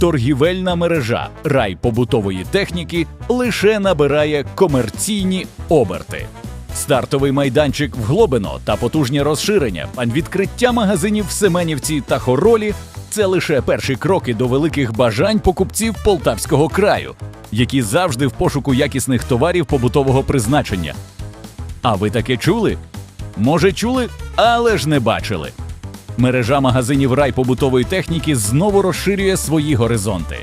торгівельна мережа рай побутової техніки лише набирає комерційні оберти. Стартовий майданчик в Глобино та потужні розширення, а відкриття магазинів в Семенівці та Хоролі це лише перші кроки до великих бажань покупців Полтавського краю, які завжди в пошуку якісних товарів побутового призначення. А ви таке чули? Може, чули, але ж не бачили. Мережа магазинів рай побутової техніки знову розширює свої горизонти.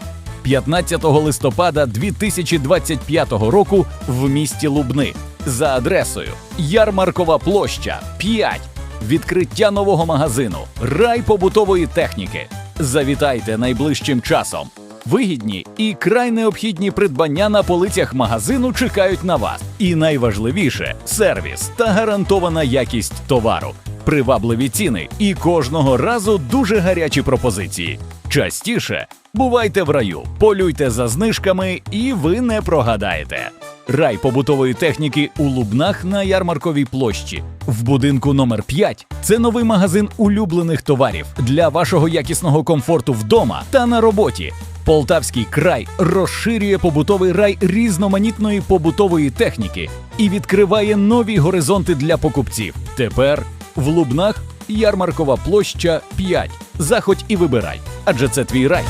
15 листопада 2025 року в місті Лубни за адресою Ярмаркова площа 5. Відкриття нового магазину Рай побутової техніки. Завітайте найближчим часом. Вигідні і край необхідні придбання на полицях магазину чекають на вас. І найважливіше сервіс та гарантована якість товару, привабливі ціни і кожного разу дуже гарячі пропозиції. Частіше бувайте в раю, полюйте за знижками, і ви не прогадаєте. Рай побутової техніки у Лубнах на ярмарковій площі. В будинку номер 5 це новий магазин улюблених товарів для вашого якісного комфорту вдома та на роботі. Полтавський край розширює побутовий рай різноманітної побутової техніки і відкриває нові горизонти для покупців. Тепер в Лубнах ярмаркова площа 5. Заходь і вибирай, адже це твій рай.